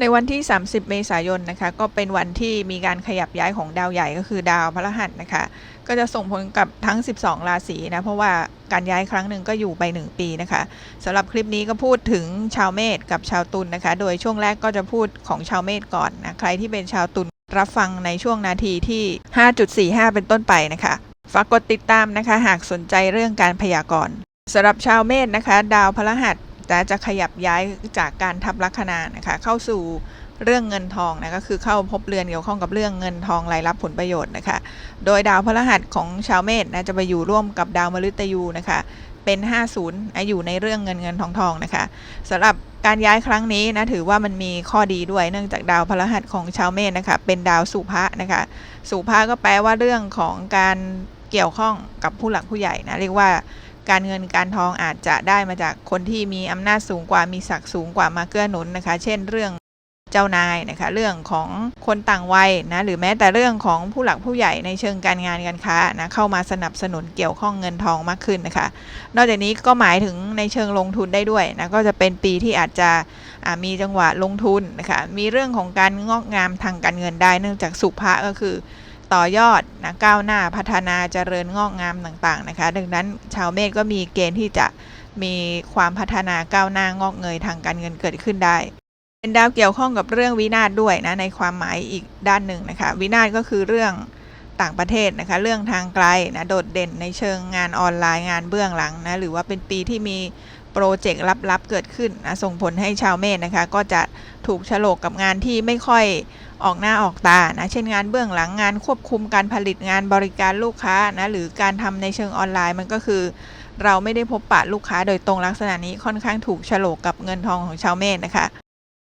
ในวันที่ 30 เมษายนนะคะ ก็เป็นวันที่มีการขยับย้ายของดาวใหญ่ก็คือดาวพฤหัสนะคะ ก็จะส่งผลกับทั้ง 12 ราศีนะ เพราะว่าการย้ายครั้งหนึ่งก็อยู่ไป 1 ปีนะคะสำหรับคลิปนี้ก็พูดถึงชาวเมษกับชาวตุลนะคะ โดยช่วงแรกก็จะพูดของชาวเมษก่อนนะ ใครที่เป็นชาวตุลรับฟังในช่วงนาทีที่ 5.45 เป็นต้นไปนะคะ ฝากกดติดตามนะคะ หากสนใจเรื่องการพยากรณ์สำหรับชาวเมษนะคะ ดาวพฤหัส จะจะขยับย้ายจากการทับลัคนานะคะเข้าสู่เรื่องเงินทองนะก็คือเข้าพบเรือนเกี่ยวข้องกับเรื่องเงินทองรายรับผลประโยชน์นะคะ โดยดาวพฤหัสของชาวเมษนะจะไปอยู่ร่วมกับดาวมฤตยูนะคะเป็น 50นะอยู่ในเรื่องเงินเงินทองทองนะคะสำหรับการย้ายครั้งนี้นะถือว่ามันมีข้อดีด้วยเนื่องจากดาวพฤหัสของชาวเมษนะคะเป็นดาวสุภะนะคะสุภะก็แปลว่าเรื่องของการเกี่ยวข้องกับผู้หลักผู้ใหญ่นะเรียกว่า การเงินการทองอาจจะได้มาจากคนที่มีอำนาจสูงกว่ามีศักดิ์สูงกว่ามาเกื้อหนุนนะคะ เช่นเรื่องเจ้านายนะคะเรื่องของคนต่างวัยนะหรือแม้แต่เรื่องของผู้หลักผู้ใหญ่ในเชิงการงานการค้านะเข้ามาสนับสนุนเกี่ยวข้องเงินทองมากขึ้นนะคะ นอกจากนี้ก็หมายถึงในเชิงลงทุนได้ด้วยนะก็จะเป็นปีที่อาจจะมีจังหวะลงทุนนะคะมีเรื่องของการงอกงามทางการเงินได้เนื่องจากสุภะก็คือ ต่อยอดนะก้าวหน้าพัฒนาเจริญงอกงามต่างๆนะคะ ดังนั้นชาวเมษก็มีเกณฑ์ที่จะมีความพัฒนาก้าวหน้างอกเงยทางการเงินเกิดขึ้นได้ เป็นดาวเกี่ยวข้องกับเรื่องวินาศด้วยนะในความหมายอีกด้านหนึ่งนะคะ วินาศก็คือเรื่องต่างประเทศนะคะเรื่องทางไกลนะโดดเด่นในเชิงงานออนไลน์งานเบื้องหลังนะหรือว่าเป็นปีที่มี โปรเจกต์ลับๆเกิดขึ้นนะส่งผลให้ชาวเมษนะคะ ก็จะถูกฉลกกับงานที่ไม่ค่อยออกหน้าออกตานะ เช่นงานเบื้องหลังงานควบคุมการผลิตงานบริการลูกค้านะ หรือการทำในเชิงออนไลน์มันก็คือ เราไม่ได้พบปะลูกค้าโดยตรงลักษณะนี้ค่อนข้างถูกฉลกกับเงินทองของชาวเมษนะคะ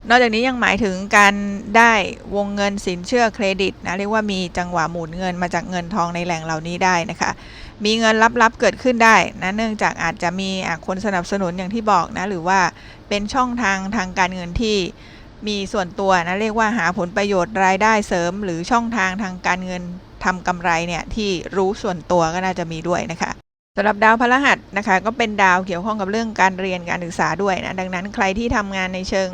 นอกจากนี้ยังหมายถึงการได้วงเงินสินเชื่อเครดิตนะเรียกว่ามีจังหวะหมุนเงินมาจากเงินทองในแหล่งเหล่านี้ได้นะคะ มีเงินลับๆเกิดขึ้นได้นะเนื่องจากอาจจะมีคนสนับสนุนอย่างที่บอกนะหรือว่าเป็นช่องทางทางการเงินที่มีส่วนตัวนะเรียกว่าหาผลประโยชน์รายได้เสริม หรือช่องทางทางการเงินทำกำไรเนี่ยที่รู้ส่วนตัวก็น่าจะมีด้วยนะคะสำหรับดาวพฤหัสนะคะ ก็เป็นดาวเกี่ยวข้องกับเรื่องการเรียนการศึกษาด้วยนะดังนั้นใครที่ทำงานในเชิง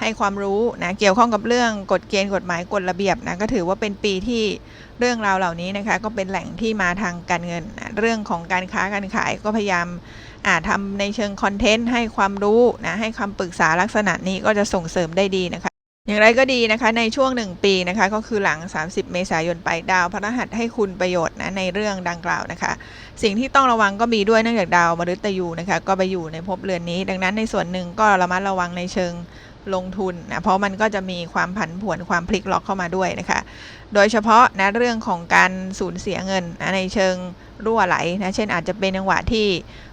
ให้ความรู้นะเกี่ยวข้องกับเรื่องกฎเกณฑ์กฎหมายกฎระเบียบนะก็ถือว่าเป็นปีที่เรื่องราวเหล่านี้นะคะก็เป็นแหล่งที่มาทางการเงินนะเรื่องของการค้าการขายก็พยายามอาจทำในเชิงคอนเทนต์ให้ความรู้นะให้คำปรึกษาลักษณะนี้ก็จะส่งเสริมได้ดีนะคะ อย่างไรก็ดีนะคะในช่วง 1 ปีนะคะก็คือหลัง 30 เมษายนไปดาวพฤหัสให้คุณประโยชน์นะในเรื่องดังกล่าวนะคะ สิ่งที่ต้องระวังก็มีด้วยเนื่องจากดาวมฤตยูนะคะก็ไปอยู่ในภพเรือนนี้ ดังนั้นในส่วนหนึ่งก็ระมัดระวังในเชิง ลงทุนนะเพราะมันก็จะมีความผันผวนความพลิกล็อกเข้ามาด้วยนะคะ โดยเฉพาะนะเรื่องของการสูญเสียเงินนะในเชิงรั่วไหลนะเช่นอาจจะเป็นจังหวะที่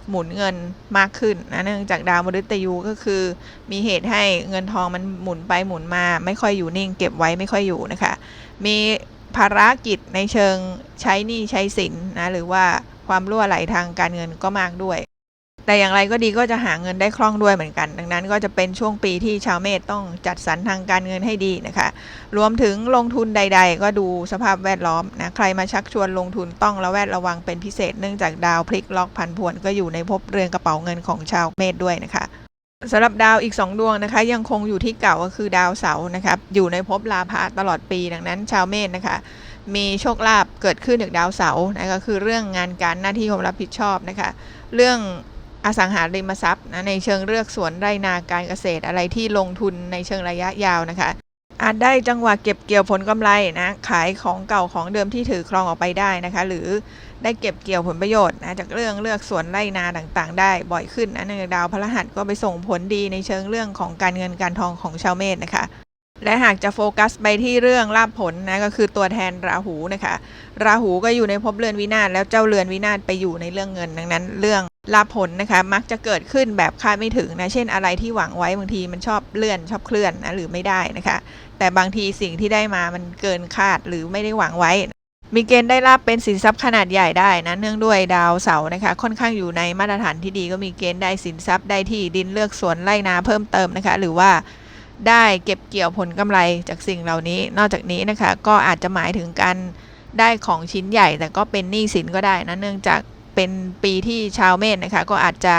หมุนเงินมากขึ้นนะเนื่องจากดาวมฤตยูก็คือ มีเหตุให้เงินทองมันหมุนไปหมุนมา ไม่ค่อยอยู่นิ่ง เก็บไว้ไม่ค่อยอยู่นะคะ มีภารกิจในเชิงใช้หนี้ใช้สินนะหรือว่าความรั่วไหลทางการเงินก็มากด้วย แต่อย่างไรก็ดีก็จะหาเงินได้คล่องด้วยเหมือนกัน ดังนั้นก็จะเป็นช่วงปีที่ชาวเมษต้องจัดสรรทางการเงินให้ดีนะคะ รวมถึงลงทุนใด ๆ ก็ดูสภาพแวดล้อมนะใครมาชักชวนลงทุนต้องระแวดระวังเป็นพิเศษ เนื่องจากดาวพลิกล็อกพันผวนก็อยู่ในภพเรือนกระเป๋าเงินของชาวเมษด้วยนะคะสำหรับดาวอีก 2 ดวงนะคะ ยังคงอยู่ที่เก่าก็คือดาวเสาร์นะครับอยู่ในภพลาภะตลอดปีดังนั้น ชาวเมษนะคะมีโชคลาภเกิดขึ้นจากดาวเสาร์นะก็คือเรื่องงานการหน้าที่ความรับผิดชอบนะคะ เรื่อง อสังหาริมทรัพย์นะในเชิงเลือกสวนไรนาการเกษตรอะไรที่ลงทุนในเชิงระยะยาวนะคะ อาจได้จังหวะเก็บเกี่ยวผลกำไรนะขายของเก่าของเดิมที่ถือครองออกไปได้นะคะ หรือได้เก็บเกี่ยวผลประโยชน์นะจากเรื่องเลือกสวนไรนาต่างๆ ได้บ่อยขึ้นนะเนื่องจากดาวพฤหัสก็ไปส่งผลดีในเชิงเรื่องของการเงินการทองของชาวเมษนะคะ และหากจะโฟกัสไปที่เรื่องลาภผลนะก็คือตัวแทนราหูนะคะ ราหูก็อยู่ในภพเรือนวินาศแล้วเจ้าเรือนวินาศไปอยู่ในเรื่องเงินดังนั้น เรื่องลาภผลนะคะ มักจะเกิดขึ้นแบบคาดไม่ถึงนะเช่นอะไรที่หวังไว้บางทีมันชอบเลื่อนชอบเคลื่อนนะหรือไม่ได้นะคะ แต่บางทีสิ่งที่ได้มามันเกินคาดหรือไม่ได้หวังไว้ มีเกณฑ์ได้รับเป็นสินทรัพย์ขนาดใหญ่ได้นะเนื่องด้วยดาวเสาร์นะคะ ค่อนข้างอยู่ในมาตรฐานที่ดีก็มีเกณฑ์ได้สินทรัพย์ได้ที่ดินเลือกสวนไร่นาเพิ่มเติมนะคะ หรือว่า ได้เก็บเกี่ยวผลกำไรจากสิ่งเหล่านี้ นอกจากนี้นะคะก็อาจจะหมายถึงการได้ของชิ้นใหญ่ แต่ก็เป็นหนี้สินก็ได้นะเนื่องจากเป็นปีที่ชาวเมษนะคะก็อาจจะ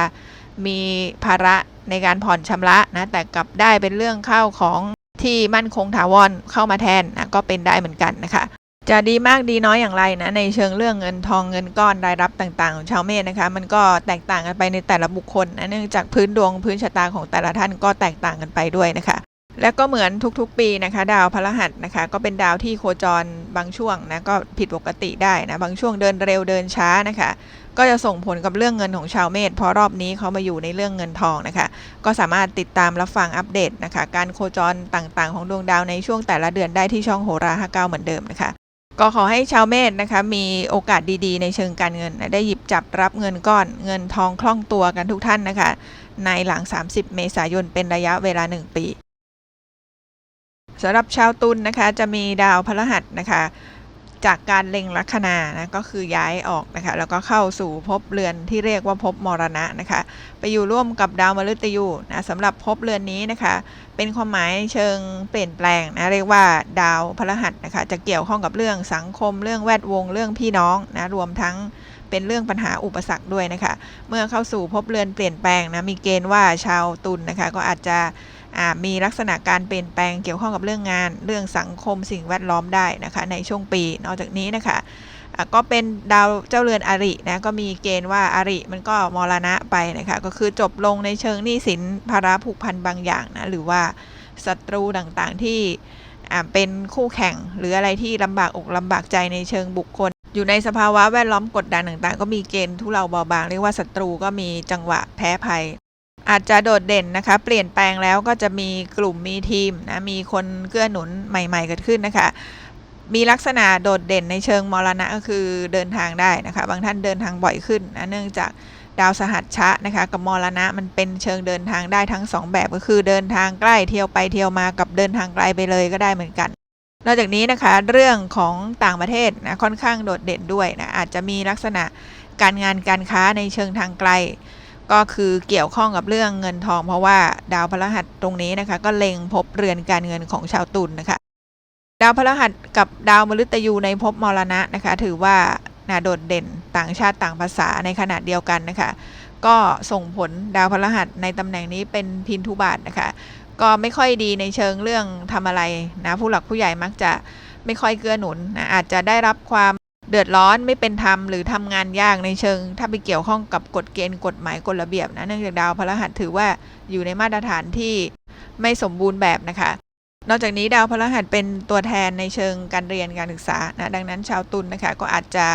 มีภาระในการผ่อนชำระนะแต่กลับได้เป็นเรื่องข้าวของที่มั่นคงถาวรเข้ามาแทนนะก็เป็นได้เหมือนกันนะคะ จะดีมากดีน้อยอย่างไรนะในเชิงเรื่องเงินทองเงินก้อนรายรับต่างๆของชาวเมษนะคะ มันก็แตกต่างกันไปในแต่ละบุคคลนะเนื่องจากพื้นดวงพื้นชะตาของแต่ละท่านก็แตกต่างกันไปด้วยนะคะ และก็เหมือนทุกๆปีนะคะ ดาวพฤหัสนะคะ ก็เป็นดาวที่โคจรบางช่วงนะก็ผิดปกติได้นะบางช่วงเดินเร็วเดินช้านะคะ ก็จะส่งผลกับเรื่องเงินของชาวเมษเพราะรอบนี้เขามาอยู่ในเรื่องเงินทองนะคะ ก็สามารถติดตามรับฟังอัปเดตนะคะ การโคจรต่างๆ ของดวงดาวในช่วงแต่ละเดือนได้ที่ช่องโหรา59เหมือนเดิมนะคะ ก็ขอให้ชาวเมษนะคะมีโอกาสดีๆ ในเชิงการเงิน ได้หยิบจับรับเงินก้อน เงินทองคล่องตัวกันทุกท่านนะคะ ในหลัง 30 เมษายนเป็นระยะเวลา 1 ปีสำหรับชาวตุลนะคะจะมีดาวพฤหัสนะคะ จากการเล็งลัคนานะก็คือย้ายออกนะคะแล้วก็เข้าสู่ภพเรือนที่เรียกว่าภพมรณะนะคะไปอยู่ร่วมกับดาวมฤตยูนะสำหรับภพเรือนนี้นะคะ เป็นความหมายเชิงเปลี่ยนแปลงนะเรียกว่าดาวพฤหัสนะคะจะเกี่ยวข้องกับเรื่องสังคมเรื่องแวดวงเรื่องพี่น้องนะรวมทั้งเป็นเรื่องปัญหาอุปสรรคด้วยนะคะ เมื่อเข้าสู่ภพเรือนเปลี่ยนแปลงนะมีเกณฑ์ว่าชาวตุลนนะคะก็อาจจะ มีลักษณะการเปลี่ยนแปลงเกี่ยวข้องกับเรื่องงาน เรื่องสังคมสิ่งแวดล้อมได้นะคะ ในช่วงปี นอกจากนี้นะคะก็เป็นดาวเจ้าเรือนอรินะก็มีเกณฑ์ว่าอริมันก็มรณะไปนะคะก็คือจบลงในเชิงหนี้สินภาระผูกพันบางอย่างนะหรือว่าศัตรูต่างๆที่เป็นคู่แข่งหรืออะไรที่ลำบากอกลำบากใจในเชิงบุคคล อยู่ในสภาวะแวดล้อมกดดันต่างๆ ก็มีเกณฑ์ทุเลาเบาบางเรียกว่าศัตรูก็มีจังหวะแพ้ภัย อาจจะโดดเด่นนะคะ เปลี่ยนแปลงแล้วก็จะมีกลุ่มมีทีมนะมีคนเกื้อหนุนใหม่ ๆ เกิดขึ้นนะคะ มีลักษณะโดดเด่นในเชิงมรณะก็คือเดินทางได้นะคะ บางท่านเดินทางบ่อยขึ้นนะเนื่องจากดาวสหัชชะนะคะ กับมรณะมันเป็นเชิงเดินทางได้ทั้งสองแบบก็คือเดินทางใกล้เที่ยวไปเที่ยวมากับเดินทางไกลไปเลยก็ได้เหมือนกันนอกจากนี้นะคะเรื่องของต่างประเทศนะค่อนข้างโดดเด่นด้วยนะอาจจะมีลักษณะการงานการค้าในเชิงทางไกล ก็คือเกี่ยวข้องกับเรื่องเงินทอง เพราะว่าดาวพฤหัสตรงนี้นะคะ ก็เล็งพบเรือนการเงินของชาวตุลนนะคะ ดาวพฤหัสกับดาวมฤตยูในภพมรณะนะคะ ถือว่านาโดดเด่นต่างชาติต่างภาษาในขณะเดียวกันนะคะ ก็ส่งผลดาวพฤหัสในตำแหน่งนี้เป็นพินทุบาทนะคะ ก็ไม่ค่อยดีในเชิงเรื่องทำอะไรนะผู้หลักผู้ใหญ่มักจะไม่ค่อยเกื้อหนุนนะอาจจะได้รับความ ดือดร้อนไม่เป็นธรรมหรือทำงานยากในเชิง ถ้าไปเกี่ยวข้องกับกฎเกณฑ์กฎหมายกฎระเบียบนะเนื่องจากดาวพฤหัสถือว่าอยู่ในมาตรฐานที่ไม่สมบูรณ์แบบนะคะ นอกจากนี้ดาวพฤหัสเป็นตัวแทนในเชิงการเรียนการศึกษานะดังนั้นชาวตุลนนะคะก็อาจจะ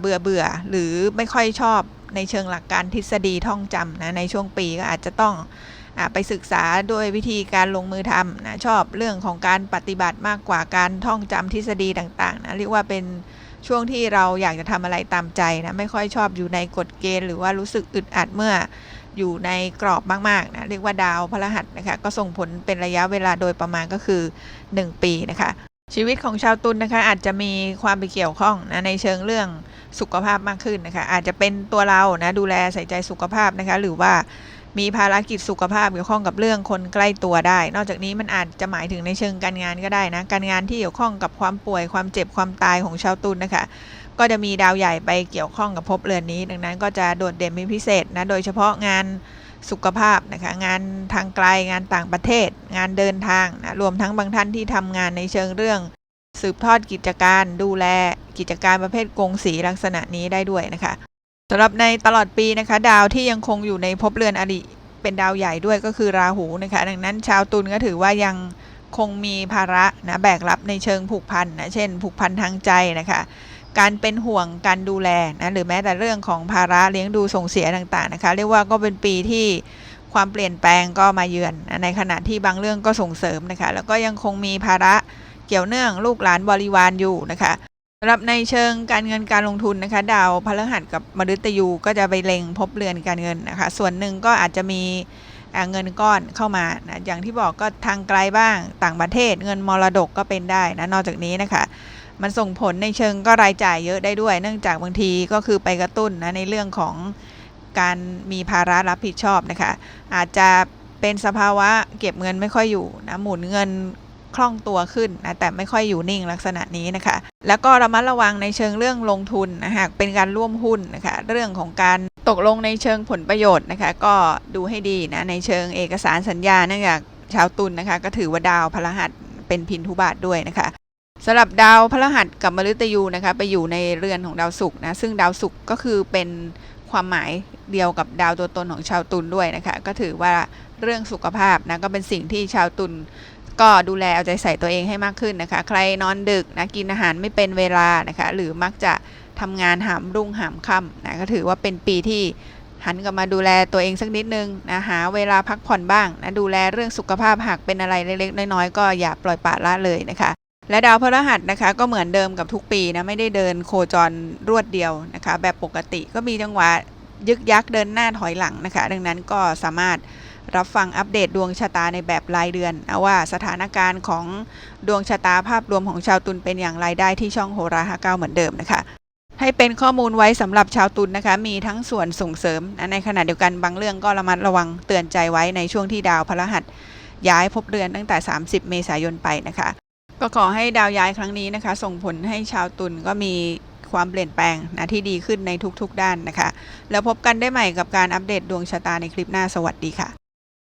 เบื่อเบื่อหรือไม่ค่อยชอบในเชิงหลักการทฤษฎีท่องจำนะในช่วงปีก็อาจจะต้องอไปศึกษาด้วยวิธีการลงมือทำนะชอบเรื่องของการปฏิบัติมากกว่าการท่องจำทฤษฎีต่างๆนะเรียกว่าเป็น ช่วงที่เราอยากจะทำอะไรตามใจนะไม่ค่อยชอบอยู่ในกฎเกณฑ์หรือว่ารู้สึกอึดอัดเมื่ออยู่ในกรอบมากๆนะเรียกว่าดาวพฤหัสนะคะก็ส่งผลเป็นระยะเวลาโดยประมาณก็คือ 1 ปีนะคะชีวิตของชาวตุลนนะคะอาจจะมีความไปเกี่ยวข้องนะในเชิงเรื่องสุขภาพมากขึ้นนะคะอาจจะเป็นตัวเรานะดูแลใส่ใจสุขภาพนะคะหรือว่า มีภารกิจสุขภาพเกี่ยวข้องกับเรื่องคนใกล้ตัวได้ นอกจากนี้มันอาจจะหมายถึงในเชิงการงานก็ได้นะ การงานที่เกี่ยวข้องกับความป่วยความเจ็บความตายของชาวตุลนะคะ ก็จะมีดาวใหญ่ไปเกี่ยวข้องกับภพเรือนนี้ ดังนั้นก็จะโดดเด่นเป็นพิเศษนะ โดยเฉพาะงานสุขภาพนะคะงานทางไกลงานต่างประเทศ งานเดินทางนะรวมทั้งบางท่านที่ทำงานในเชิงเรื่อง สืบทอดกิจการ ดูแลกิจการประเภทกงสีลักษณะนี้ได้ด้วยนะคะสำหรับในตลอดปีนะคะ ดาวที่ยังคงอยู่ในภพเรือนอริ เป็นดาวใหญ่ด้วยก็คือราหูนะคะ ดังนั้นชาวตุลก็ถือว่ายังคงมีภาระนะแบกรับในเชิงผูกพันนะเช่น ผูกพันทางใจนะคะการเป็นห่วงการดูแลนะหรือแม้แต่เรื่องของภาระเลี้ยงดูส่งเสียต่างๆนะคะเรียกว่าก็เป็นปีที่ความเปลี่ยนแปลงก็มาเยือนนะในขณะที่บางเรื่องก็ส่งเสริมนะคะแล้วก็ยังคงมีภาระเกี่ยวเนื่องลูกหลานบริวารอยู่นะคะ สำหรับในเชิงการเงินการลงทุนนะคะ ดาวพฤหัสกับมฤตยูก็จะไปเล็งพบเรือนการเงินนะคะ ส่วนหนึ่งก็อาจจะมีเงินก้อนเข้ามานะอย่างที่บอกก็ทางไกลบ้างต่างประเทศเงินมรดกก็เป็นได้นะนอกจากนี้นะคะ มันส่งผลในเชิงก็รายจ่ายเยอะได้ด้วย เนื่องจากบางทีก็คือไปกระตุ้นนะในเรื่องของการมีภาระรับผิดชอบนะคะ อาจจะเป็นสภาวะเก็บเงินไม่ค่อยอยู่นะหมุนเงิน คล่องตัวขึ้นนะแต่ไม่ค่อยอยู่นิ่งลักษณะนี้นะคะ แล้วก็ระมัดระวังในเชิงเรื่องลงทุนนะหากเป็นการร่วมหุ้นนะคะเรื่องของการตกลงในเชิงผลประโยชน์นะคะ ก็ดูให้ดีนะในเชิงเอกสารสัญญาเนื่องจากชาวตุลนะคะ ก็ถือว่าดาวพฤหัสเป็นพินทุบาทด้วยนะคะสำหรับดาวพฤหัสกับมฤตยูนะคะ ไปอยู่ในเรือนของดาวศุกร์นะซึ่งดาวศุกร์ก็คือเป็นความหมายเดียวกับดาวตัวตนของชาวตุลด้วยนะคะ ก็ถือว่าเรื่องสุขภาพนะก็เป็นสิ่งที่ชาวตุล ก็ดูแลเอาใจใส่ตัวเองให้มากขึ้นนะคะ ใครนอนดึกนะกินอาหารไม่เป็นเวลานะคะ หรือมักจะทำงานหามรุ่งหามค่ำนะก็ถือว่าเป็นปีที่หันกลับมาดูแลตัวเองสักนิดนึงนะหาเวลาพักผ่อนบ้างนะดูแลเรื่องสุขภาพหากเป็นอะไรเล็กๆน้อยๆก็อย่าปล่อยปละละเลยนะคะและดาวพฤหัสนะคะก็เหมือนเดิมกับทุกปีนะไม่ได้เดินโคจรรวดเดียวนะคะ แบบปกติก็มีจังหวะยึกยักเดินหน้าถอยหลังนะคะ ดังนั้นก็สามารถ รับฟังอัปเดตดวงชะตาในแบบรายเดือนนะว่าสถานการณ์ของดวงชะตาภาพรวมของชาวตุลเป็นอย่างไรได้ที่ช่องโหราฮาเก้าเหมือนเดิมนะคะให้เป็นข้อมูลไว้สำหรับชาวตุลนนะคะ มีทั้งส่วนส่งเสริม ในขณะเดียวกันบางเรื่องก็ระมัดระวังเตือนใจไว้ในช่วงที่ดาวพฤหัส ย้ายภพเรือนตั้งแต่ 30 เมษายนไปนะคะ ก็ขอให้ดาวย้ายครั้งนี้นะคะ ส่งผลให้ชาวตุลก็มีความเปลี่ยนแปลงนะที่ดีขึ้นในทุกๆด้านนะคะ แล้วพบกันได้ใหม่กับการอัปเดตดวงชะตาในคลิปหน้าสวัสดีค่ะ